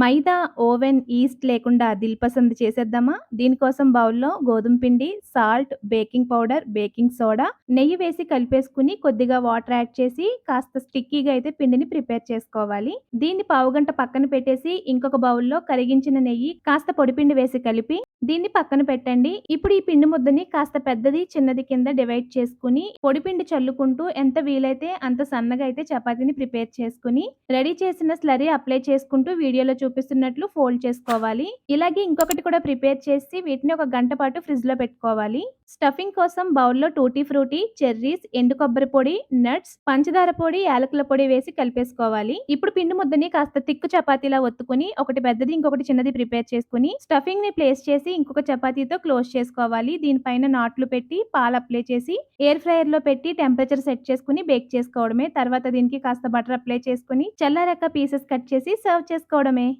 మైదా, oven, east లేకుండా దిల్పసంద్ చేసేద్దామా? దీనికోసం బౌల్‌లో గోధుమ పిండి, salt, baking powder, baking soda, నెయ్యి వేసి కలిపేసుకొని కొద్దిగా వాటర్ యాడ్ చేసి కాస్త స్టిక్కీగా అయితే పిండిని ప్రిపేర్ చేసుకోవాలి. దీన్ని పావుగంట పక్కన పెట్టేసి ఇంకొక బౌల్‌లో కరిగించిన నెయ్యి, కాస్త పొడిపిండి వేసి కలిపి దీన్ని పక్కన పెట్టండి. ఇప్పుడు ఈ పిండి ముద్దని కాస్త పెద్దది, చిన్నది కింద డివైడ్ చేసుకొని పొడిపిండి చల్లుకుంటూ ఎంత వీలైతే అంత సన్నగా అయితే చపాతీని ప్రిపేర్ చేసుకొని రెడీ చేసిన స్లరీ అప్లై చేసుకుంటూ వీడియోలో చూపిస్తున్నట్లు ఫోల్డ్ చేసుకోవాలి. ఇలాగే ఇంకొకటి కూడా ప్రిపేర్ చేసి వీటిని ఒక గంట పాటు ఫ్రిడ్జ్‌లో పెట్టుకోవాలి. స్టఫింగ్ కోసం బౌల్‌లో టూటీ ఫ్రూటీ, చెర్రీస్, ఎండు కొబ్బరి పొడి, నట్స్, పంచదార పొడి, యాలకుల పొడి వేసి కలిపేసుకోవాలి. ఇప్పుడు పిండి ముద్దని కాస్త తిక్కు చపాతీలా ఒత్తుకుని ఒకటి పెద్దది, ఇంకొకటి చిన్నది ప్రిపేర్ చేసుకొని స్టఫింగ్‌ని ప్లేస్ చేసి ఇంకొక చపాతీతో క్లోజ్ చేసుకోవాలి. దీనిపైన నాట్లు పెట్టి పాలు అప్లై చేసి ఎయిర్ ఫ్రైయర్‌లో పెట్టి టెంపరేచర్ సెట్ చేసుకుని బేక్ చేసుకోవడమే. తర్వాత దీనికి కాస్త బటర్ అప్లై చేసుకొని చల్లారాక పీసెస్ కట్ చేసి సర్వ్ చేసుకోవడమే.